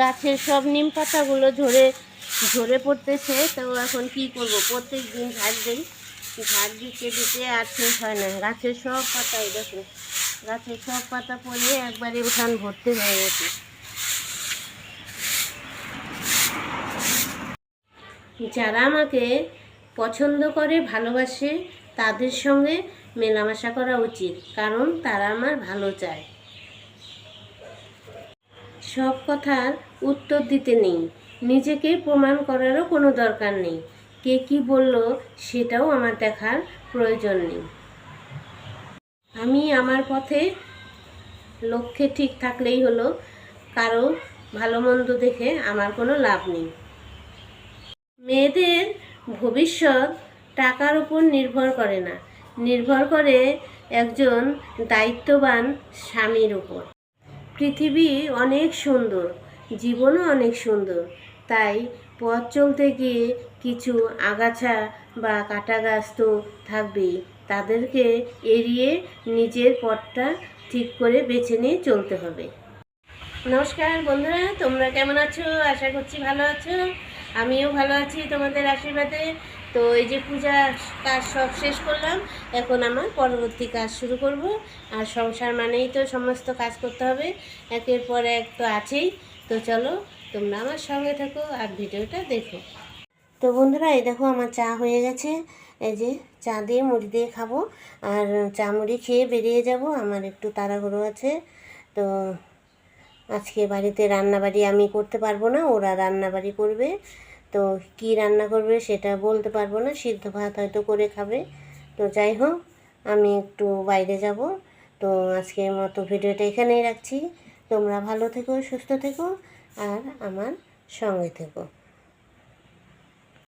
গাছের সব নিম পাতাগুলো ঝরে ঝরে পড়তেছে, তো এখন কি করব? প্রত্যেক দিন ঝাড় দিই। ঝাড় দিতে দিতে আর শেষ হয় না। গাছের সব পাতাই দেখো গাছের সব পাতা পড়ে একবারে উঠান ভর্তি হয়ে গেছে। যারা আমাকে পছন্দ করে, ভালোবাসে, তাদের সঙ্গে মেলামেশা করা উচিত, কারণ তারা আমার ভালো চায়। সব কথার উত্তর দিতে নেই। নিজেকে প্রমাণ করারও কোনো দরকার নেই। কে কি বলল সেটাও আমার দেখার প্রয়োজন নেই। আমি আমার পথে লক্ষ্যে ঠিক থাকলেই হলো, কারও ভালো মন্দ দেখে আমার কোনো লাভ নেই। মেয়েদের ভবিষ্যৎ টাকার উপর নির্ভর করে না। নির্ভর করে একজন দায়িত্ববান স্বামীর উপর। পৃথিবী অনেক সুন্দর, জীবনও অনেক সুন্দর। তাই পথ চলতে গিয়ে কিছু আগাছা বা কাটা গাছ তো থাকবেই, তাদেরকে এড়িয়ে নিজের পথটা ঠিক করে বেছে নিয়ে চলতে হবে। নমস্কার বন্ধুরা, তোমরা কেমন আছো? আশা করছি ভালো আছো। আমিও ভালো আছি তোমাদের আশীর্বাদে। তো এই যে পূজা কাজ সব শেষ করলাম, এখন আমার পরবর্তী কাজ শুরু করব। আর সংসার মানেই তো সমস্ত কাজ করতে হবে, একের পর এক তো আছেই। তো চলো, তোমরা আমার সঙ্গে থাকো আর ভিডিওটা দেখো। তো বন্ধুরা, এই দেখো আমার চা হয়ে গেছে। এই যে চা দিয়ে মুড়ি দিয়ে খাব। আর চা মুড়ি খেয়ে বেরিয়ে যাব, আমার একটু তাড়াহুড়ো আছে। তো আজকে বাড়িতে রান্নাবাড়ি আমি করতে পারব না, ওরা রান্নাবাড়ি করবে। তো কি রান্না করবে সেটা বলতে পারব না, সিদ্ধ ভাত হয়তো করে খাবে। তো যাই হোক, আমি একটু বাইরে যাব। তো আজকের মতো ভিডিওটা এখানেই রাখছি। তোমরা ভালো থেকো, সুস্থ থেকো, আর আমার সঙ্গে থেকো।